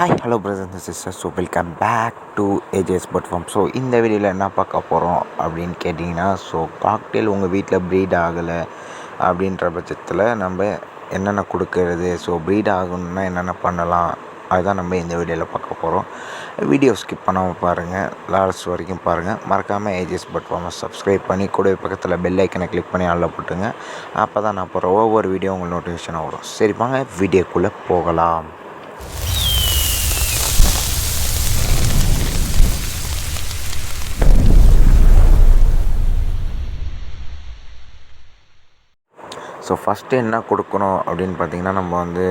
Hi hello brothers and sister so welcome back to AJS bird farm so இந்த வீடியோவில் என்ன பார்க்க போகிறோம் அப்படின்னு கேட்டிங்கன்னா ஸோ காக்டெயில் உங்கள் வீட்டில் ப்ரீட் ஆகலை அப்படின்ற பட்சத்தில் நம்ம என்னென்ன கொடுக்கறது? ஸோ ப்ரீட் ஆகணும்னா என்னென்ன பண்ணலாம்? அதுதான் நம்ம இந்த வீடியோவில் பார்க்க போகிறோம் வீடியோ ஸ்கிப் பண்ணாமல் பாருங்கள் லாஸ்ட் வரைக்கும் பாருங்கள் மறக்காமல் ஏஜிஎஸ் பட் ஃபார்மை சப்ஸ்கிரைப் பண்ணி கூட பக்கத்தில் பெல் ஐக்கனை கிளிக் பண்ணி ஆளில் போட்டுங்க அப்போ தான் நான் போகிற ஒவ்வொரு வீடியோ உங்களுக்கு நோட்டிஃபிகேஷன் வரும். சரிப்பாங்க வீடியோக்குள்ளே போகலாம். ஸோ ஃபஸ்ட்டு என்ன கொடுக்கணும் அப்படின்னு பார்த்தீங்கன்னா நம்ம வந்து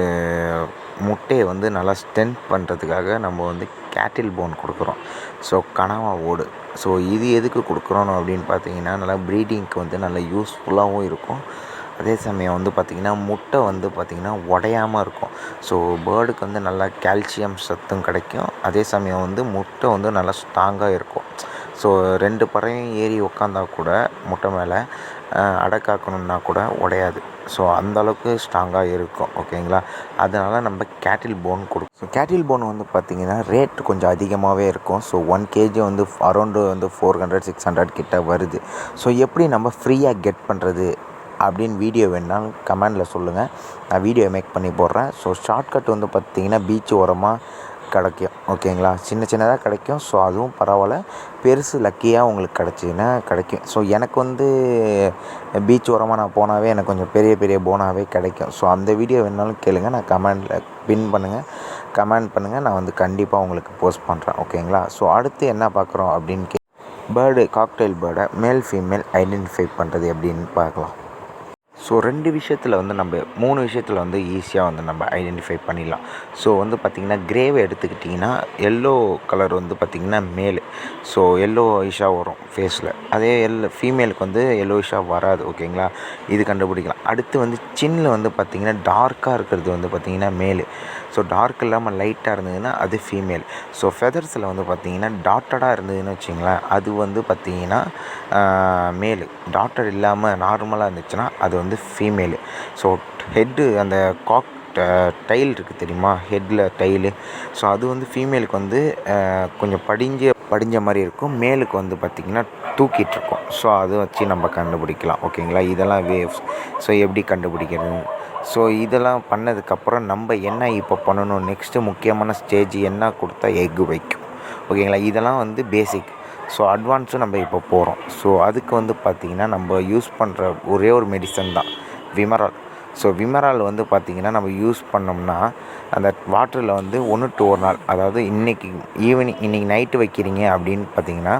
முட்டையை வந்து நல்லா ஸ்ட்ரென்த் பண்ணுறதுக்காக நம்ம வந்து கேட்டில் போன் கொடுக்குறோம். ஸோ கனவா ஓடு. ஸோ இது எதுக்கு கொடுக்குறோம் அப்படின்னு பார்த்தீங்கன்னா நல்லா ப்ரீடிங்க்கு வந்து நல்லா யூஸ்ஃபுல்லாகவும் இருக்கும். அதே சமயம் வந்து பார்த்திங்கன்னா முட்டை வந்து பார்த்திங்கன்னா உடையாமல் இருக்கும். ஸோ பேர்டுக்கு வந்து நல்லா கால்சியம் சத்தும் கிடைக்கும். அதே சமயம் வந்து முட்டை வந்து நல்லா ஸ்ட்ராங்காக இருக்கும். ஸோ ரெண்டு பறவையும் ஏறி உக்காந்தா கூட முட்டை மேலே அடை கூட உடையாது. ஸோ அந்தளவுக்கு ஸ்ட்ராங்காக இருக்கும் ஓகேங்களா அதனால் நம்ம கேட்டில் போன் கொடுக்கும். ஸோ கேட்டில் போன் வந்து பார்த்திங்கன்னா ரேட் கொஞ்சம் அதிகமாகவே இருக்கும். ஸோ ஒன் கேஜி வந்து அரௌண்டு வந்து ஃபோர் ஹண்ட்ரட் சிக்ஸ் ஹண்ட்ரட் கிட்ட வருது. ஸோ எப்படி நம்ம ஃப்ரீயாக கெட் பண்ணுறது அப்படின்னு வீடியோ வேணாலும் கமெண்டில் சொல்லுங்கள் நான் வீடியோ மேக் பண்ணி போடுறேன். ஸோ ஷார்ட்கட் வந்து பார்த்திங்கன்னா பீச் ஓரமாக கிடைக்கும். ஓகேங்களா? சின்ன சின்னதாக கிடைக்கும். ஸோ அதுவும் பரவாயில்ல. பெருசு லக்கியாக உங்களுக்கு கிடச்சின்னா கிடைக்கும். ஸோ எனக்கு வந்து பீச் ஓரமாக நான் போனாவே எனக்கு கொஞ்சம் பெரிய பெரிய போனாவே கிடைக்கும். ஸோ அந்த வீடியோ வேணாலும் கேளுங்கள் நான் கமெண்டில் பின் பண்ணுங்கள் கமெண்ட் பண்ணுங்கள் நான் வந்து கண்டிப்பாக உங்களுக்கு போஸ்ட் பண்ணுறேன் ஓகேங்களா? ஸோ அடுத்து என்ன பார்க்குறோம் அப்படின்னு K bird cocktail பேர்டை male female identify பண்ணுறது எப்படின்னு பார்க்கலாம். ஸோ ரெண்டு விஷயத்தில் வந்து நம்ம மூணு விஷயத்தில் வந்து ஈஸியாக வந்து நம்ம ஐடென்டிஃபை பண்ணிடலாம். ஸோ வந்து பார்த்திங்கன்னா கிரேவை எடுத்துக்கிட்டிங்கன்னா எல்லோ கலர் வந்து பார்த்திங்கன்னா மேல். ஸோ எல்லோ ஐஷாக வரும் ஃபேஸில் அதே எல் ஃபீமேலுக்கு வந்து எல்லோ ஐஷாக வராது ஓகேங்களா? இது கண்டுபிடிக்கலாம். அடுத்து வந்து சின்னில் வந்து பார்த்திங்கன்னா டார்க்காக இருக்கிறது வந்து பார்த்திங்கன்னா மேல். ஸோ டார்க் இல்லாமல் லைட்டாக இருந்ததுன்னா அது ஃபீமேல் ஸோ ஃபெதர்ஸில் வந்து பார்த்திங்கன்னா டாட்டடாக இருந்ததுன்னு வச்சிங்களேன் அது வந்து பார்த்திங்கன்னா மேலு. டாட்டட் இல்லாமல் நார்மலாக இருந்துச்சுன்னா அது வந்து ஃபீமேலு ஸோ ஹெட்டு அந்த காக் டைல் uh, இருக்குது தெரியுமா? ஹெட்டில் டைலு ஸோ அது வந்து ஃபீமேலுக்கு வந்து uh, கொஞ்சம் படிஞ்ச படிஞ்ச மாதிரி இருக்கும். மேலுக்கு வந்து பார்த்திங்கன்னா தூக்கிட்டு இருக்கும். ஸோ அதை வச்சு நம்ம கண்டுபிடிக்கலாம். ஓகேங்களா? இதெல்லாம் வேவ்ஸ் ஸோ எப்படி கண்டுபிடிக்கிறது? ஸோ இதெல்லாம் பண்ணதுக்கப்புறம் நம்ம என்ன இப்போ பண்ணணும்? நெக்ஸ்ட்டு முக்கியமான ஸ்டேஜ் என்ன கொடுத்தா எக்கு வைக்கும்? ஓகேங்களா? இதெல்லாம் வந்து பேசிக் ஸோ அட்வான்ஸும் நம்ம இப்போ போகிறோம் ஸோ அதுக்கு வந்து பார்த்திங்கன்னா நம்ம யூஸ் பண்ணுற ஒரே ஒரு மெடிசன் தான். விமரால் ஸோ விமரால் வந்து பார்த்திங்கன்னா நம்ம யூஸ் பண்ணோம்னா அந்த வாட்டரில் வந்து ஒன்று டு ஒரு நாள் அதாவது இன்றைக்கி ஈவினிங் இன்றைக்கி நைட்டு வைக்கிறீங்க அப்படின்னு பார்த்தீங்கன்னா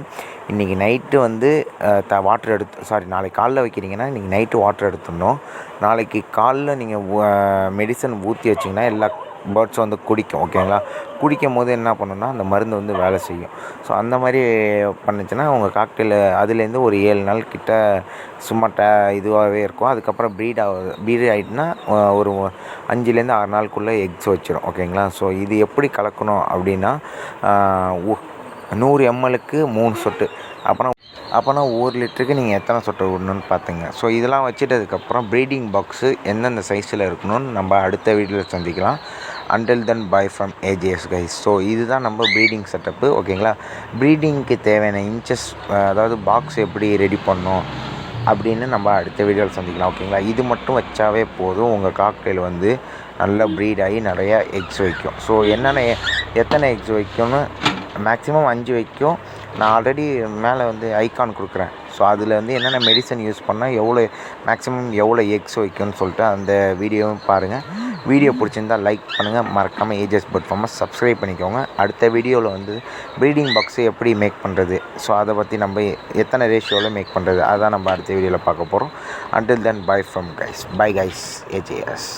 இன்றைக்கி நைட்டு வந்து த வாட்டர் எடுத்து சாரி நாளைக்கு காலைல வைக்கிறீங்கன்னா இன்றைக்கி நைட்டு வாட்டர் எடுத்துடணும். நாளைக்கு காலைல நீங்கள் மெடிசன் ஊற்றி வச்சிங்கன்னா எல்லா பேர்ட்ஸ் வந்து குடிக்கும் ஓகேங்களா? குடிக்கும் போது என்ன பண்ணுன்னா அந்த மருந்து வந்து வேலை செய்யும். ஸோ அந்த மாதிரி பண்ணுச்சுன்னா உங்கள் காக்டெயில் அதுலேருந்து ஒரு ஏழு நாள் கிட்ட சும்மா ட இதுவாகவே இருக்கும். அதுக்கப்புறம் ப்ரீட் ஆகுது. ப்ரீட் ஆகிட்டுனா ஒரு அஞ்சுலேருந்து ஆறு நாளுக்குள்ளே எக்ஸ் வச்சிடும் ஓகேங்களா? ஸோ இது எப்படி கலக்கணும் அப்படின்னா நூறு எம்எல்லுக்கு மூணு சொட்டு. அப்புறம் அப்போனா ஒரு லிட்டருக்கு நீங்கள் எத்தனை சொட்டு விடணும்னு பார்த்துங்க. ஸோ இதெல்லாம் வச்சுட்டதுக்கப்புறம் ப்ரீடிங் பாக்ஸு எந்தெந்த சைஸில் இருக்கணும்னு நம்ம அடுத்த வீடியோவில் சந்திக்கலாம். Until then bye from AGS guys so இதுதான் நம்ம ப்ரீடிங் செட்டப்பு ஓகேங்களா? ப்ரீடிங்க்கு தேவையான இன்ச்சஸ் அதாவது பாக்ஸ் எப்படி ரெடி பண்ணோம் அப்படின்னு நம்ம அடுத்த வீடியோவில் சந்திக்கலாம் ஓகேங்களா? இது மட்டும் வச்சாவே போதும். உங்கள் காக்டெயில் வந்து நல்லா ப்ரீட் ஆகி நிறையா எக்ஸ் வைக்கும். ஸோ என்னென்ன எத்தனை எக்ஸ் வைக்கும்னு மேக்ஸிமம் அஞ்சு வைக்கும். நான் ஆல்ரெடி மேலே வந்து ஐக்கான் கொடுக்குறேன். ஸோ அதில் வந்து என்னென்ன மெடிசன் யூஸ் பண்ணால் எவ்வளோ மேக்ஸிமம் எவ்வளோ எக்ஸ் வைக்கும்னு சொல்லிட்டு அந்த வீடியோவும் பாருங்கள் வீடியோ பிடிச்சிருந்தால் லைக் பண்ணுங்கள் மறக்காமல் ஏஜஸ் பட் ஃபார்மை சப்ஸ்கிரைப் பண்ணிக்கோங்க. அடுத்த வீடியோவில் வந்து ப்ரீடிங் பாக்ஸை எப்படி மேக் பண்ணுறது ஸோ அதை பற்றி நம்ம எத்தனை ரேஷியோவில் மேக் பண்ணுறது அதான் நம்ம அடுத்த வீடியோவில் பார்க்க போகிறோம் until then bye from guys bye guys AJS